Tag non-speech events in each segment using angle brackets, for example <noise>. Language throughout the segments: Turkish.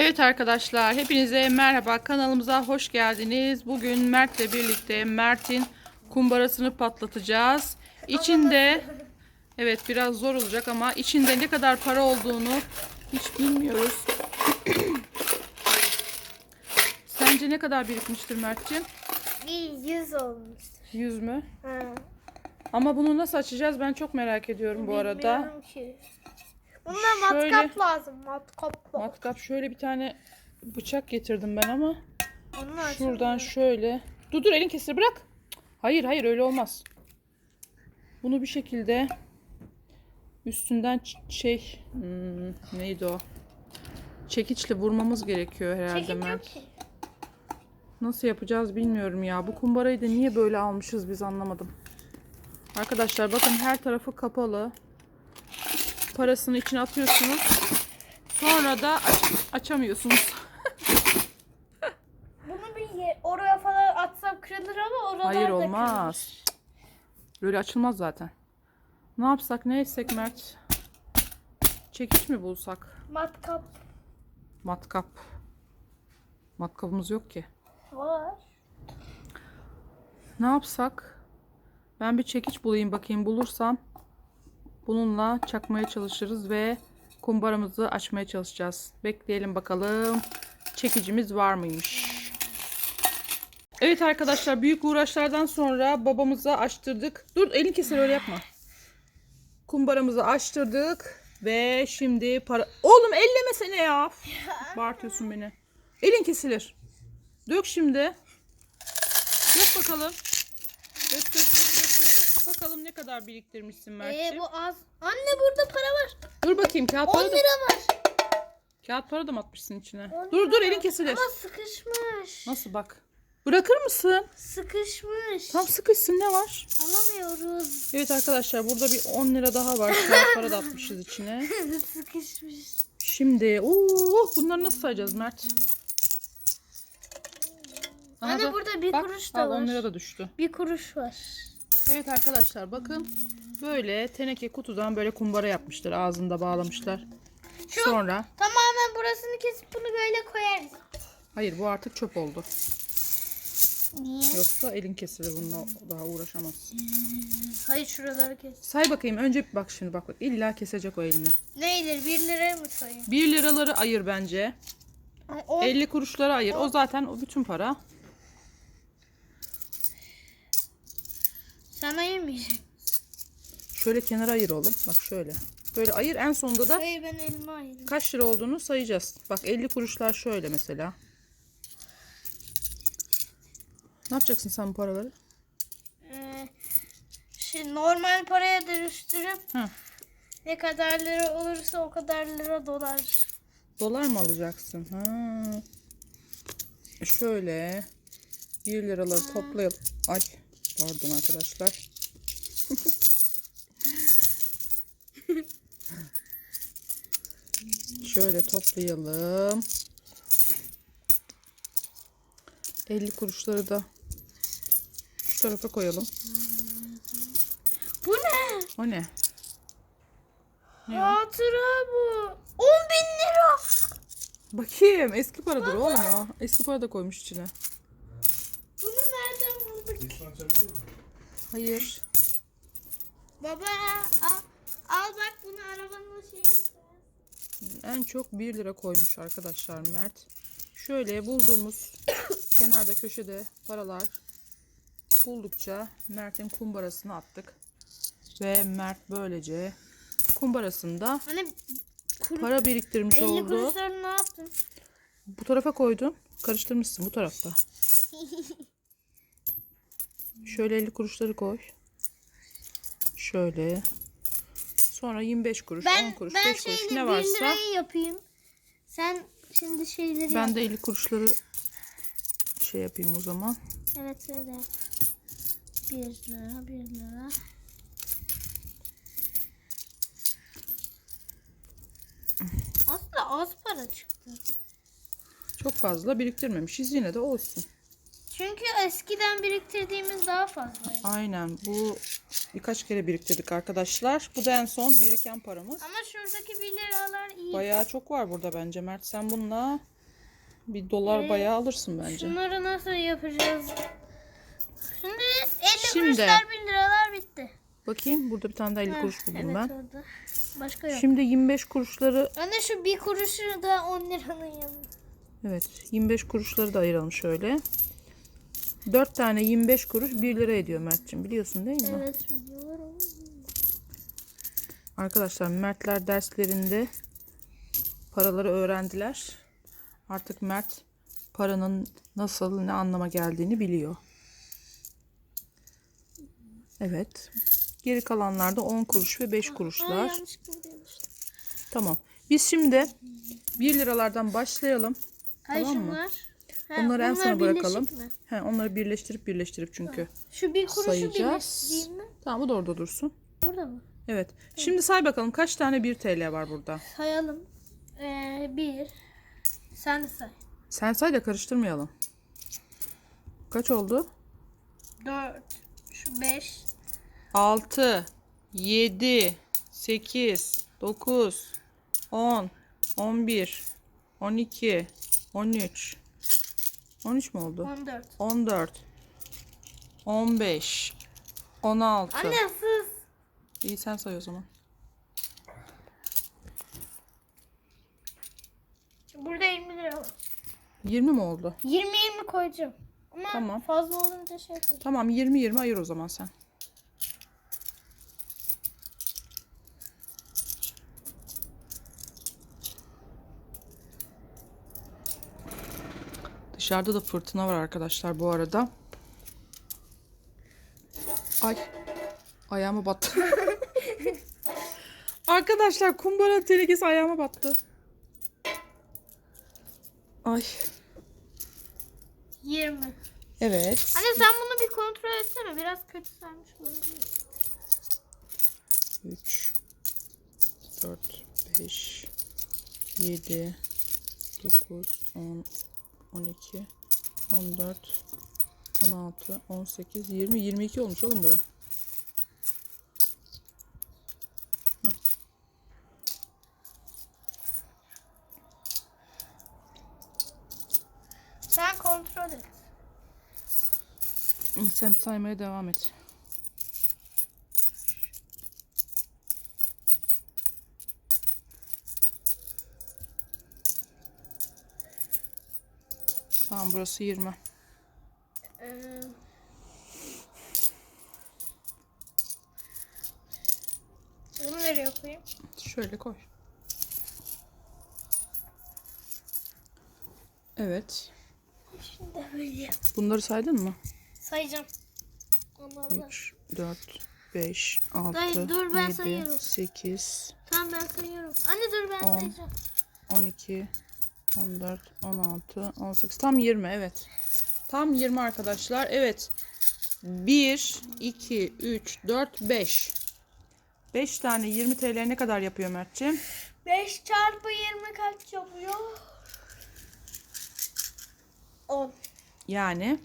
Evet arkadaşlar hepinize merhaba kanalımıza hoş geldiniz. Bugün Mert'le birlikte Mert'in kumbarasını patlatacağız. İçinde evet biraz zor olacak ama içinde ne kadar para olduğunu hiç bilmiyoruz. <clears throat> Sence ne kadar birikmiştir Mert'ciğim? Bir yüz olmuştur. 100 mü? Ha. Ama bunu nasıl açacağız ben çok merak ediyorum bu arada. Bilmiyorum ki. Bunda Şöyle- matkap lazım. Matkap. Matkap şöyle bir tane bıçak getirdim ben ama açalım. Şuradan şöyle. Dur dur elin kesir bırak. Hayır hayır öyle olmaz. Bunu bir şekilde üstünden şey hmm, neydi o? Çekiçle vurmamız gerekiyor herhalde Çekim yok Mert. Nasıl yapacağız bilmiyorum ya. Bu kumbarayı da niye böyle almışız biz anlamadım. Arkadaşlar bakın her tarafı kapalı. Parasını içine atıyorsunuz. Sonra da aç- açamıyorsunuz. <laughs> Bunu bir ye- oraya falan atsam kırılır ama oralar Hayır da olmaz. Böyle açılmaz zaten. Ne yapsak ne etsek Mert? Çekiç mi bulsak? kırılır. Matkap Matkap. Matkapımız yok ki. var. Ne yapsak? Ben bir çekiç bulayım bakayım bulursam. Bununla çakmaya çalışırız ve kumbaramızı açmaya çalışacağız. Bekleyelim bakalım. Çekicimiz var mıymış? Evet arkadaşlar büyük uğraşlardan sonra babamıza açtırdık. Dur elin keser öyle yapma. Kumbaramızı açtırdık ve şimdi para... Oğlum ellemesene ya. Bağırtıyorsun beni. Elin kesilir. Dök şimdi. Dök bakalım. Dök dök. Bakalım ne kadar biriktirmişsin Ee, Mert'ciğim. bu az. Anne burada para var. Dur bakayım kağıt 10 para lira da, var. kağıt para da mı atmışsın içine? 10 Dur dur lira. elin kesilir. Ama sıkışmış. Nasıl bak. Bırakır mısın? Sıkışmış. Tam sıkışsın ne var? Alamıyoruz. Evet arkadaşlar burada bir 10 lira daha var. Kağıt para da atmışız içine. <laughs> Sıkışmış. Şimdi ooo bunları nasıl sayacağız Mert? Aha Anne da- burada bir bak, kuruş da al, 10 var. lira da düştü. Bir kuruş var. Evet arkadaşlar bakın böyle teneke kutudan böyle kumbara yapmışlar ağzında bağlamışlar. Şu- Sonra Tamamen burasını kesip bunu böyle koyarız. hayır bu artık çöp oldu. Niye? Yoksa elin kesilir bununla daha uğraşamazsın. Hayır şuraları kes. Say bakayım önce bak şimdi bak bak illa kesecek o elini. Neydir? 1 liraya mı sayayım? 1 liraları ayır bence. Ama on- 50 kuruşları ayır. O zaten o bütün para. Sana yemeyeceğim. Şöyle kenara ayır oğlum. Bak şöyle. Böyle ayır en sonunda da Hayır ben elma ayırdım. kaç lira olduğunu sayacağız. Bak 50 kuruşlar şöyle mesela. Ne yapacaksın sen bu paraları? Ee, şey, normal paraya dönüştürüp Hı. ne kadar lira olursa o kadar lira dolar. Dolar mı alacaksın? Ha. Şöyle 1 liraları toplayalım. Ay pardon arkadaşlar. <laughs> Şöyle toplayalım. 50 kuruşları da şu tarafa koyalım. Bu ne? O ne? Ne? Hatıra bu. 10 bin lira. Bakayım eski paradır oğlum o. Eski para da koymuş içine. Hayır. Baba al, al bak bunu arabanın şeyine koy. En çok 1 lira koymuş arkadaşlar Mert. Şöyle bulduğumuz <coughs> kenarda köşede paralar buldukça Mert'in kumbarasını attık. Ve Mert böylece kumbarasında Hani kuru, para biriktirmiş 50 oldu. kuruşları ne yaptın? Bu tarafa koydun. Karıştırmışsın bu tarafta. <laughs> Şöyle 50 kuruşları koy. Şöyle. Sonra 25 kuruş, 10 Ben kuruş, ben 5 kuruş şeyle ne 1 varsa lirayı yapayım. Sen şimdi şeyleri Ben yap. de 50 kuruşları şey yapayım o zaman. Evet öyle yap. 1 lira 1 lira. Aslında az para çıktı. Çok fazla biriktirmemişiz yine de olsun. Çünkü eskiden biriktirdiğimiz daha fazla. Aynen bu birkaç kere biriktirdik arkadaşlar. Bu da en son biriken paramız. Ama şuradaki 1 liralar iyi. Bayağı çok var burada bence Mert. Sen bununla bir dolar Ee, bayağı alırsın bence. Şunları nasıl yapacağız? Şimdi 50 Şimdi. kuruşlar 1 liralar bitti. Bakayım burada bir tane daha 50 Ha, kuruş buldum evet, ben. orada. Başka yok. Şimdi 25 kuruşları Anne şu bir kuruşu da 10 liranın yanında. evet 25 kuruşları da ayıralım şöyle. 4 tane 25 kuruş 1 lira ediyor Mert'ciğim biliyorsun değil mi? Evet ama. Arkadaşlar Mertler derslerinde paraları öğrendiler. Artık Mert paranın nasıl ne anlama geldiğini biliyor. Evet. Geri kalanlarda 10 kuruş ve 5 Aa, kuruşlar. Tamam. Biz şimdi 1 liralardan başlayalım. Hayır Tamam mı? şunlar. Ha, Onları en sona bırakalım. He, onları birleştirip birleştirip çünkü Şu bir kuruşu sayacağız. mi? Tamam bu da orada dursun. Burada mı? Evet. Şimdi say bakalım kaç tane 1 TL var burada. Sayalım. Ee, bir. Sen de say. Sen say da karıştırmayalım. Kaç oldu? Dört. Şu beş. 6, 7, 8, 9, 10, 11, 12, 13. 13 mü oldu? On dört. 14, 15, 16. Anne sus. İyi sen say o zaman. Burada 20 lira var. 20 mi oldu? 20-20 koyacağım. Ama Tamam. fazla olunca şey yapayım. Tamam 20 20 ayır o zaman sen. Dışarıda da fırtına var arkadaşlar bu arada. Ay. Ayağıma battı. <laughs> arkadaşlar kumbara tehlikesi ayağıma battı. Ay. 20. Evet. Anne sen bunu bir kontrol etsene. Biraz kötü saymış olabilir. 3 4 5 7 9 10 12 14 16 18 20 22 olmuş oğlum bura. Sen kontrol et. Sen saymaya devam et. Tamam burası 20. Ee, bunu nereye koyayım? Şöyle koy. Evet. Şimdi böyle. Bunları saydın mı? Sayacağım. Allah. 3, 4, 5, 6, Dayı, dur, ben 7, sayıyorum. 8, Tamam ben sayıyorum. Anne dur ben On. sayacağım. 12, 14, 16, 18. Tam 20 evet. Tam 20 arkadaşlar. Evet. 1, 2, 3, 4, 5. 5 tane 20 TL ne kadar yapıyor Mert'ciğim? 5 çarpı 20 kaç yapıyor? 10. Yani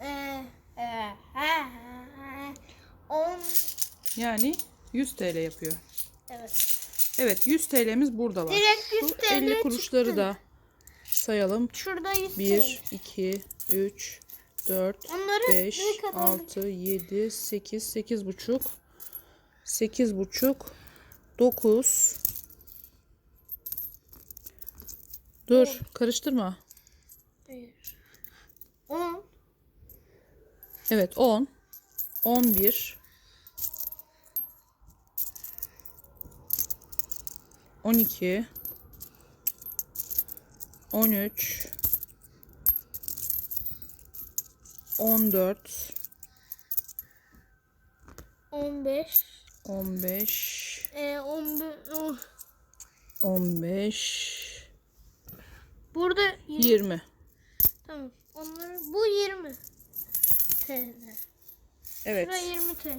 Ee, e, he, he, 10. yani 100 TL yapıyor. Evet. Evet 100 TL'miz burada var. Direkt 100 Şu TL 50 kuruşları çıktı. da sayalım. Şurada 100 1, 2, 3, 4, Onları 5, ne kadar 6, 7, 8, 8 buçuk, 8 buçuk, 9. Dur, karıştırma. 10. Evet, 10, 11, 12, 13, 14, 15. 15, Ee, 15. oh. 15, Burada 20. 20. Tamam. Onları bu 20 TL. Evet. Şurada 20 TL.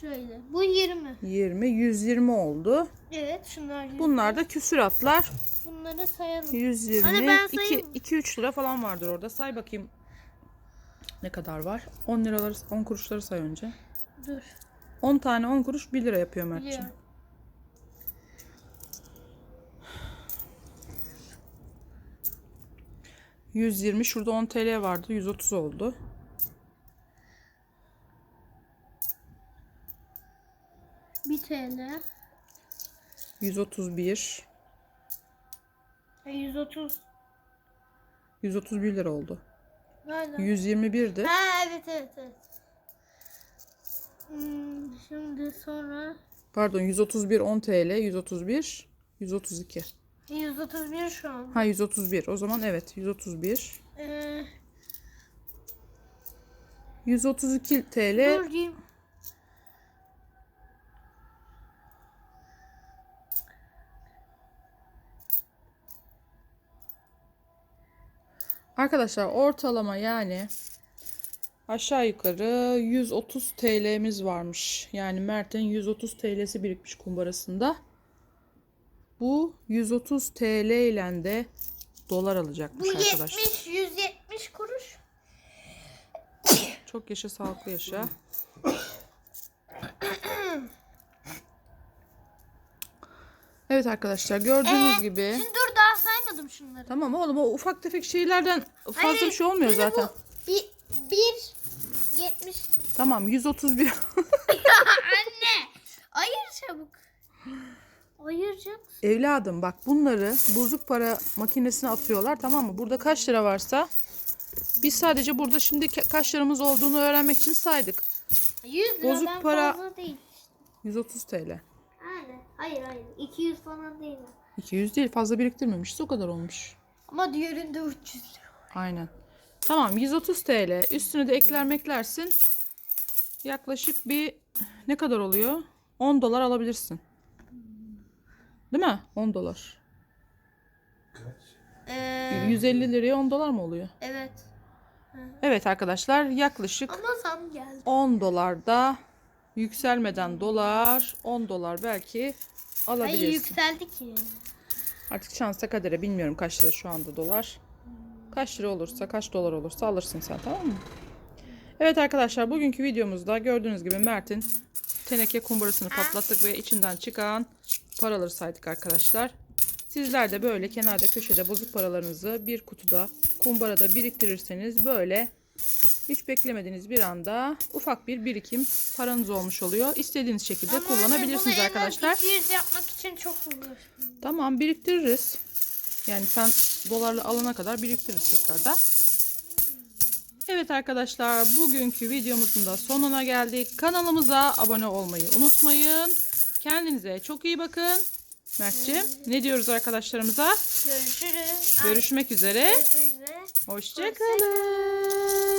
Şöyle. Bu 20. 20, 120 oldu. Evet şunlar 20. Bunlar da küsuratlar. Bunları sayalım. 120, Hani ben 2, sayayım. 2-3 lira falan vardır orada. Say bakayım. Ne kadar var? 10 liraları, 10 kuruşları say önce. Dur. 10 tane 10 kuruş 1 lira yapıyor Mert'ciğim. Biliyorum. %120 şurada 10 TL vardı 130 oldu. TL. 131 E, 130. 131 lira oldu. Nerede? 121'di. Ha evet evet evet. Hmm, şimdi sonra Pardon 131 10 TL 131 132. 131 şu an. Ha 131. O zaman evet 131. Ee, 132 TL. dur diyeyim. Arkadaşlar ortalama yani aşağı yukarı 130 TL'miz varmış. Yani Mert'in 130 TL'si birikmiş kumbarasında. Bu 130 TL ile de dolar Bu alacakmış arkadaşlar. 70 170 kuruş. Çok yaşa sağlıklı yaşa. <coughs> Evet arkadaşlar gördüğünüz gibi. Şimdi saymadım şunları. Tamam oğlum o ufak tefek şeylerden fazla Hayır, bir şey olmuyor zaten. Bu bir, bir 70 Tamam 131. <laughs> Anne ayır çabuk. Ayıracak. Evladım bak bunları bozuk para makinesine atıyorlar tamam mı? Burada kaç lira varsa biz sadece burada şimdi ka- kaç liramız olduğunu öğrenmek için saydık. 100 liradan Bozuk para- fazla değil. 130 TL. Aynen. Hayır hayır. 200 falan değil. 200 değil fazla biriktirmemişiz o kadar olmuş. Ama diğerinde 300 lira. Aynen. Tamam 130 TL. Üstüne de ekler meklersin. Yaklaşık bir ne kadar oluyor? 10 dolar alabilirsin. Değil mi? 10 dolar. Ee, 150 liraya 10 dolar mı oluyor? evet. Evet arkadaşlar yaklaşık Ama zam geldi. 10 dolarda yükselmeden dolar 10 dolar belki Hayır alabilirsin. yükseldi ki. Artık şansa kadere bilmiyorum kaç lira şu anda dolar. Kaç lira olursa kaç dolar olursa alırsın sen tamam mı? Evet arkadaşlar bugünkü videomuzda gördüğünüz gibi Mert'in teneke kumbarasını patlattık ve içinden çıkan paraları saydık arkadaşlar. Sizler de böyle kenarda köşede bozuk paralarınızı bir kutuda kumbarada biriktirirseniz böyle hiç beklemediğiniz bir anda ufak bir birikim paranız olmuş oluyor. İstediğiniz şekilde Ama kullanabilirsiniz bunu arkadaşlar. En az 200 yapmak için çok uğraştım. Tamam biriktiririz. Yani sen dolarla alana kadar biriktiririz tekrardan. Evet arkadaşlar bugünkü videomuzun da sonuna geldik. Kanalımıza abone olmayı unutmayın. Kendinize çok iyi bakın. Mert'ciğim ne diyoruz arkadaşlarımıza? Görüşürüz. Görüşmek üzere. Görüşmek üzere. Hoşçakalın.